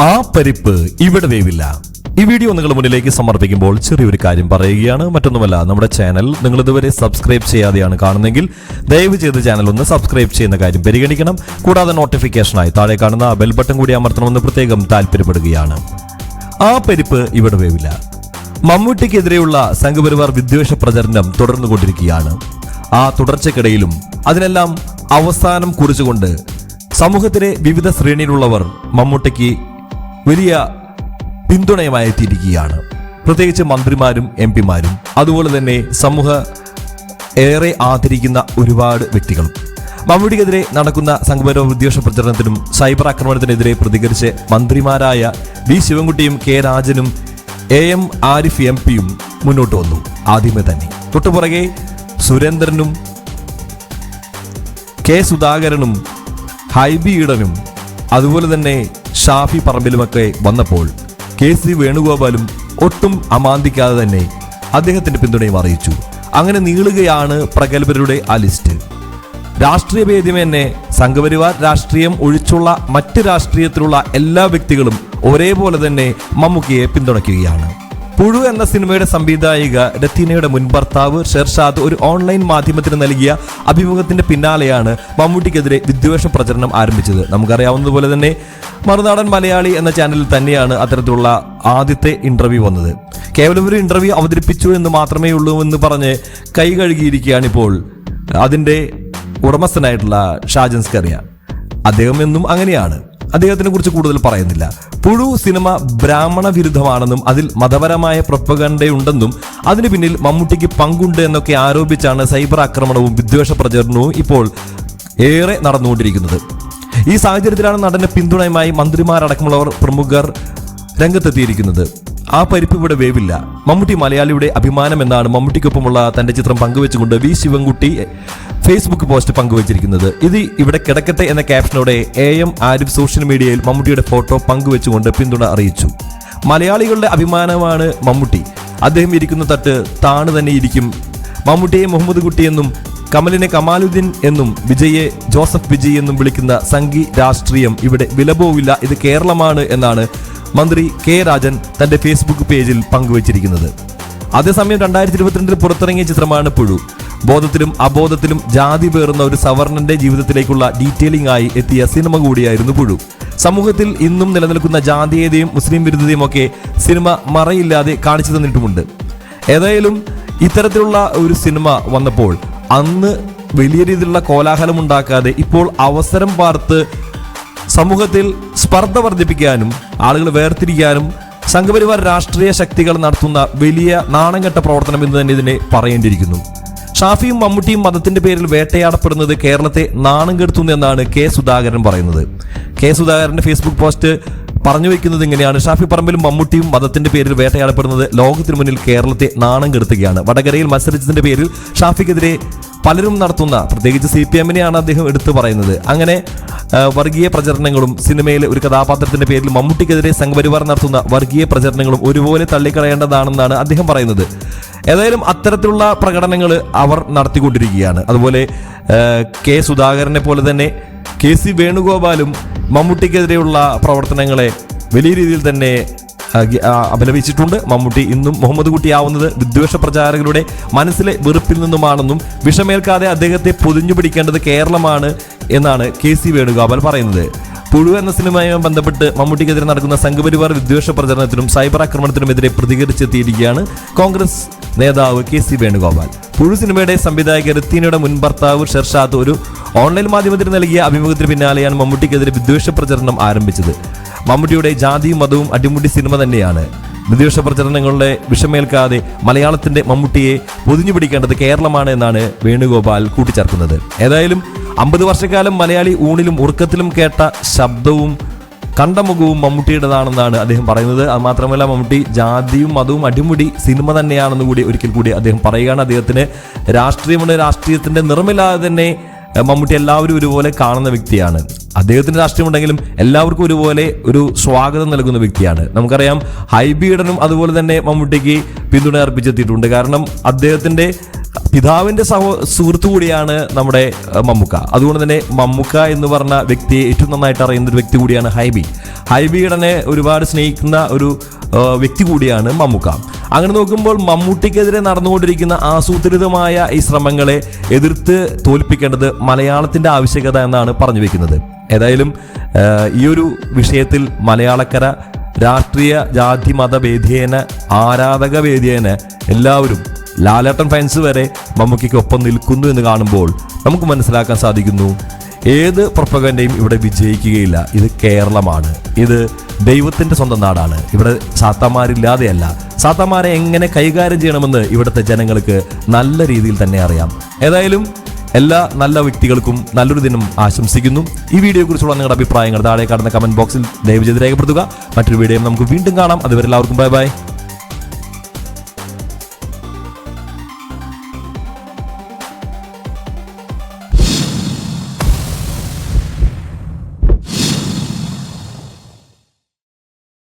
ആ പരിപ്പ് ഇവിടെ വേവില്ല. ഈ വീഡിയോ നിങ്ങളുടെ മുന്നിലേക്ക് സമർപ്പിക്കുമ്പോൾ ചെറിയൊരു കാര്യം പറയുകയാണ്. മറ്റൊന്നുമല്ല നമ്മുടെ ചാനൽ നിങ്ങൾ ഇതുവരെ സബ്സ്ക്രൈബ് ചെയ്യാതെയാണ് കാണുന്നെങ്കിൽ ദയവ് ചെയ്ത് ചാനൽ ഒന്ന് സബ്സ്ക്രൈബ് ചെയ്യുന്ന കാര്യം പരിഗണിക്കണം. കൂടാതെ നോട്ടിഫിക്കേഷനായി താഴെ കാണുന്ന ബെൽ ബട്ടൺ കൂടി അമർത്തണമെന്ന് പ്രത്യേകം താല്പര്യപ്പെടുകയാണ്. ആ പരിപ്പ് ഇവിടെ വേവില്ല. മമ്മൂട്ടിക്കെതിരെയുള്ള സംഘപരിവാർ വിദ്വേഷ പ്രചരണം തുടർന്നുകൊണ്ടിരിക്കുകയാണ്. ആ തുടർച്ചക്കിടയിലും അതിനെല്ലാം അവസാനം കുറിച്ചുകൊണ്ട് സമൂഹത്തിലെ വിവിധ ശ്രേണിയിലുള്ളവർ മമ്മൂട്ടിക്ക് വലിയ പിന്തുണയുമായി എത്തിയിരിക്കുകയാണ്. പ്രത്യേകിച്ച് മന്ത്രിമാരും എം പിമാരും. അതുപോലെ തന്നെ സമൂഹ ഏറെ ആദരിക്കുന്ന ഒരുപാട് വ്യക്തികളും. മമ്മൂടിക്കെതിരെ നടക്കുന്ന സംഘപരിവ വിദ്വേഷ പ്രചരണത്തിനും സൈബർ ആക്രമണത്തിനെതിരെ പ്രതികരിച്ച് മന്ത്രിമാരായ വി ശിവൻകുട്ടിയും കെ രാജനും എ എം ആരിഫ് എം പിയും മുന്നോട്ട് വന്നു. ആദ്യമേ തന്നെ. തൊട്ടുപുറകെ സുരേന്ദ്രനും കെ സുധാകരനും ഹൈബി ഈഡനും അതുപോലെ തന്നെ ഷാഫി പറമ്പിലുമൊക്കെ വന്നപ്പോൾ കെ സി വേണുഗോപാലും ഒട്ടും അമാന്തിക്കാതെ തന്നെ അദ്ദേഹത്തിന്റെ പിന്തുണയും അറിയിച്ചു. അങ്ങനെ നീളുകയാണ് പ്രഗത്ഭരുടെ ആ ലിസ്റ്റ്. രാഷ്ട്രീയ ഭേദ്യം തന്നെ സംഘപരിവാർ രാഷ്ട്രീയം ഒഴിച്ചുള്ള മറ്റ് രാഷ്ട്രീയത്തിലുള്ള എല്ലാ വ്യക്തികളും ഒരേപോലെ തന്നെ മമ്മൂക്കിയെ പിന്തുണയ്ക്കുകയാണ്. പുഴു എന്ന സിനിമയുടെ സംവിധായിക രത്തീനയുടെ മുൻ ഭർത്താവ് ഷെർഷാദ് ഒരു ഓൺലൈൻ മാധ്യമത്തിന് നൽകിയ അഭിമുഖത്തിന്റെ പിന്നാലെയാണ് മമ്മൂട്ടിക്കെതിരെ വിദ്വേഷ പ്രചരണം ആരംഭിച്ചത്. നമുക്കറിയാവുന്നതുപോലെ തന്നെ മറുനാടൻ മലയാളി എന്ന ചാനലിൽ തന്നെയാണ് അത്തരത്തിലുള്ള ആദ്യത്തെ ഇന്റർവ്യൂ വന്നത്. കേവലം ഒരു ഇന്റർവ്യൂ അവതരിപ്പിച്ചു എന്ന് മാത്രമേ ഉള്ളൂ എന്ന് പറഞ്ഞ് കൈ കഴുകിയിരിക്കുകയാണ് ഇപ്പോൾ അതിന്റെ ഉടമസ്ഥനായിട്ടുള്ള ഷാജൻസ് കറിയ അദ്ദേഹം എന്നും അങ്ങനെയാണ്. അദ്ദേഹത്തിനെ കുറിച്ച് കൂടുതൽ പറയുന്നില്ല. പുഴു സിനിമ ബ്രാഹ്മണ വിരുദ്ധമാണെന്നും അതിൽ മതപരമായ പ്രൊപ്പകണ്ടയുണ്ടെന്നും അതിനു പിന്നിൽ മമ്മൂട്ടിക്ക് പങ്കുണ്ട് എന്നൊക്കെ ആരോപിച്ചാണ് സൈബർ ആക്രമണവും വിദ്വേഷ പ്രചരണവും ഇപ്പോൾ ഏറെ നടന്നുകൊണ്ടിരിക്കുന്നത്. ഈ സാഹചര്യത്തിലാണ് നടന്റെ പിന്തുണയുമായി മന്ത്രിമാരടക്കമുള്ളവർ പ്രമുഖർ രംഗത്തെത്തിയിരിക്കുന്നത്. ആ പരിപ്പ് ഇവിടെ വേവില്ല. മമ്മൂട്ടി മലയാളിയുടെ അഭിമാനം എന്നാണ് മമ്മൂട്ടിക്കൊപ്പമുള്ള തന്റെ ചിത്രം പങ്കുവെച്ചുകൊണ്ട് വി ശിവൻകുട്ടി ഫേസ്ബുക്ക് പോസ്റ്റ് പങ്കുവച്ചിരിക്കുന്നത്. ഇത് ഇവിടെ കിടക്കട്ടെ എന്ന ക്യാപ്ഷനോടെ എ എം ആരിഫ് സോഷ്യൽ മീഡിയയിൽ മമ്മൂട്ടിയുടെ ഫോട്ടോ പങ്കുവെച്ചുകൊണ്ട് പിന്തുണ അറിയിച്ചു. മലയാളികളുടെ അഭിമാനമാണ് മമ്മൂട്ടി. അദ്ദേഹം ഇരിക്കുന്ന തട്ട് താണു തന്നെ ഇരിക്കും. മമ്മൂട്ടിയെ മുഹമ്മദ് കുട്ടി എന്നും കമലിനെ കമാലുദ്ദീൻ എന്നും വിജയെ ജോസഫ് വിജയ് എന്നും വിളിക്കുന്ന സംഘി രാഷ്ട്രീയം ഇവിടെ വിലപോവില്ല. ഇത് കേരളമാണ് എന്നാണ് മന്ത്രി കെ രാജൻ തന്റെ ഫേസ്ബുക്ക് പേജിൽ പങ്കുവച്ചിരിക്കുന്നത്. അതേസമയം രണ്ടായിരത്തി ഇരുപത്തിരണ്ടിൽ പുറത്തിറങ്ങിയ ചിത്രമാണ് പുഴു. ബോധത്തിലും അബോധത്തിലും ജാതി പേറുന്ന ഒരു സവർണന്റെ ജീവിതത്തിലേക്കുള്ള ഡീറ്റെയിലിംഗ് ആയി എത്തിയ സിനിമ കൂടിയായിരുന്നു പുഴു. സമൂഹത്തിൽ ഇന്നും നിലനിൽക്കുന്ന ജാതീയതയും മുസ്ലിം വിരുദ്ധതയും ഒക്കെ സിനിമ മറയില്ലാതെ കാണിച്ചു തന്നിട്ടുമുണ്ട്. ഏതായാലും ഇത്തരത്തിലുള്ള ഒരു സിനിമ വന്നപ്പോൾ അന്ന് വലിയ രീതിയിലുള്ള കോലാഹലം ഉണ്ടാക്കാതെ ഇപ്പോൾ അവസരം പാർത്ത് സമൂഹത്തിൽ സ്പർദ്ധ വർദ്ധിപ്പിക്കാനും ആളുകൾ വേർതിരിക്കാനും സംഘപരിവാർ രാഷ്ട്രീയ ശക്തികൾ നടത്തുന്ന വലിയ നാണംകെട്ട പ്രവർത്തനം എന്ന് തന്നെ ഇതിനെ പറയേണ്ടിയിരിക്കുന്നു. ഷാഫിയും മമ്മൂട്ടിയും മതത്തിന്റെ പേരിൽ വേട്ടയാടപ്പെടുന്നത് കേരളത്തെ നാണം കെടുത്തുന്നു എന്നാണ് കെ സുധാകരൻ പറയുന്നത്. കെ സുധാകരന്റെ ഫേസ്ബുക്ക് പോസ്റ്റ് പറഞ്ഞു വെക്കുന്നത് ഇങ്ങനെയാണ്. ഷാഫി പറമ്പിലും മമ്മൂട്ടിയും മതത്തിന്റെ പേരിൽ വേട്ടയാടപ്പെടുന്നത് ലോകത്തിനു മുന്നിൽ കേരളത്തെ നാണം കെടുത്തുകയാണ്. വടകരയിൽ മത്സരിച്ചതിന്റെ പേരിൽ ഷാഫിക്കെതിരെ പലരും നടത്തുന്ന പ്രത്യേകിച്ച് സി പി എമ്മിനെയാണ് അദ്ദേഹം എടുത്തു പറയുന്നത്. അങ്ങനെ വർഗീയ പ്രചരണങ്ങളും സിനിമയിലെ ഒരു കഥാപാത്രത്തിന്റെ പേരിൽ മമ്മൂട്ടിക്കെതിരെ സംഘപരിവാർ നടത്തുന്ന വർഗീയ പ്രചരണങ്ങളും ഒരുപോലെ തള്ളിക്കളയേണ്ടതാണെന്നാണ് അദ്ദേഹം പറയുന്നത്. ഏതായാലും അത്തരത്തിലുള്ള പ്രകടനങ്ങൾ അവർ നടത്തിക്കൊണ്ടിരിക്കുകയാണ്. അതുപോലെ കെ സുധാകരനെ പോലെ തന്നെ കെ സി വേണുഗോപാലും മമ്മൂട്ടിക്കെതിരെയുള്ള പ്രവർത്തനങ്ങളെ വലിയ രീതിയിൽ തന്നെ അപലപിച്ചിട്ടുണ്ട് മമ്മൂട്ടി ഇന്നും മുഹമ്മദ് കുട്ടിയാവുന്നത് വിദ്വേഷ പ്രചാരകരുടെ മനസ്സിലെ വെറുപ്പിൽ നിന്നുമാണെന്നും വിഷമേൽക്കാതെ അദ്ദേഹത്തെ പൊതിഞ്ഞു പിടിക്കേണ്ടത് കേരളമാണ് എന്നാണ് കെ സി വേണുഗോപാൽ പറയുന്നത്. പുഴു എന്ന സിനിമയുമായി ബന്ധപ്പെട്ട് മമ്മൂട്ടിക്കെതിരെ നടക്കുന്ന സംഘപരിവാർ വിദ്വേഷ പ്രചരണത്തിനും സൈബർ ആക്രമണത്തിനുമെതിരെ പ്രതികരിച്ചെത്തിയിരിക്കുകയാണ് കോൺഗ്രസ് നേതാവ് കെ സി വേണുഗോപാൽ. പുഴു സിനിമയുടെ സംവിധായക രത്തീനയുടെ മുൻ ഭർത്താവ് ഷെർഷാദ് ഒരു ഓൺലൈൻ മാധ്യമത്തിന് നൽകിയ അഭിമുഖത്തിന് പിന്നാലെയാണ് മമ്മൂട്ടിക്കെതിരെ വിദ്വേഷ പ്രചരണം ആരംഭിച്ചത്. മമ്മൂട്ടിയുടെ ജാതിയും മതവും അടിമുടി സിനിമ തന്നെയാണ്. വിദ്വേഷ പ്രചരണങ്ങളുടെ വിഷമേൽക്കാതെ മലയാളത്തിന്റെ മമ്മൂട്ടിയെ പൊതിഞ്ഞു പിടിക്കേണ്ടത് കേരളമാണ് എന്നാണ് വേണുഗോപാൽ കൂട്ടിച്ചേർക്കുന്നത്. ഏതായാലും അമ്പത് വർഷക്കാലം മലയാളി ഊണിലും ഉറക്കത്തിലും കേട്ട ശബ്ദവും കണ്ട മുഖവും മമ്മൂട്ടിയുടേതാണെന്നാണ് അദ്ദേഹം പറയുന്നത്. അത് മാത്രമല്ല മമ്മൂട്ടി ജാതിയും മതവും അടിമുടി സിനിമ തന്നെയാണെന്ന് കൂടി ഒരിക്കൽ കൂടി അദ്ദേഹം പറയുകയാണ്. അദ്ദേഹത്തിന് രാഷ്ട്രീയമുണ്ട്. രാഷ്ട്രീയത്തിന്റെ നിറമില്ലാതെ തന്നെ മമ്മൂട്ടി എല്ലാവരും ഒരുപോലെ കാണുന്ന വ്യക്തിയാണ്. അദ്ദേഹത്തിന് രാഷ്ട്രീയമുണ്ടെങ്കിലും എല്ലാവർക്കും ഒരുപോലെ ഒരു സ്വാഗതം നൽകുന്ന വ്യക്തിയാണ്. നമുക്കറിയാം ഹൈബീഡനും അതുപോലെ തന്നെ മമ്മൂട്ടിക്ക് പിന്തുണ അർപ്പിച്ചെത്തിയിട്ടുണ്ട്. കാരണം അദ്ദേഹത്തിന്റെ പിതാവിന്റെ സഹോ സുഹൃത്തു കൂടിയാണ് നമ്മുടെ മമ്മുക്ക. അതുകൊണ്ട് തന്നെ മമ്മുക്ക എന്ന് പറഞ്ഞ വ്യക്തിയെ ഏറ്റവും നന്നായിട്ട് അറിയുന്ന ഒരു വ്യക്തി കൂടിയാണ് ഹൈബി. ഹൈബിയുടനെ ഒരുപാട് സ്നേഹിക്കുന്ന ഒരു വ്യക്തി കൂടിയാണ് മമ്മുക്ക. അങ്ങനെ നോക്കുമ്പോൾ മമ്മൂട്ടിക്കെതിരെ നടന്നുകൊണ്ടിരിക്കുന്ന ആസൂത്രിതമായ ഈ ശ്രമങ്ങളെ എതിർത്ത് തോൽപ്പിക്കേണ്ടത് മലയാളത്തിന്റെ ആവശ്യകത എന്നാണ് പറഞ്ഞു വെക്കുന്നത്. ഏതായാലും ഈ ഒരു വിഷയത്തിൽ മലയാളക്കര രാഷ്ട്രീയ ജാതി മത വേദിയേന ആരാധക വേദിയേന എല്ലാവരും ലാലേട്ടൻ ഫാൻസ് വരെ മമ്മൂക്കിക്ക് ഒപ്പം നിൽക്കുന്നു എന്ന് കാണുമ്പോൾ നമുക്ക് മനസ്സിലാക്കാൻ സാധിക്കുന്നു ഏത് പ്രൊപ്പഗന്റെയും ഇവിടെ വിജയിക്കുകയില്ല. ഇത് കേരളമാണ്. ഇത് ദൈവത്തിന്റെ സ്വന്തം നാടാണ്. ഇവിടെ സാത്താമാരില്ലാതെയല്ല സാത്താമാരെ എങ്ങനെ കൈകാര്യം ചെയ്യണമെന്ന് ഇവിടുത്തെ ജനങ്ങൾക്ക് നല്ല രീതിയിൽ തന്നെ അറിയാം. ഏതായാലും എല്ലാ നല്ല വ്യക്തികൾക്കും നല്ലൊരു ദിനം ആശംസിക്കുന്നു. ഈ വീഡിയോയെ കുറിച്ചുള്ള നിങ്ങളുടെ അഭിപ്രായങ്ങൾ താഴെ കാണുന്ന കമന്റ് ബോക്സിൽ ദയവ് ചെയ്ത് രേഖപ്പെടുത്തുക. മറ്റൊരു വീഡിയോ നമുക്ക് വീണ്ടും കാണാം. അതുവരെ എല്ലാവർക്കും ബൈ ബൈ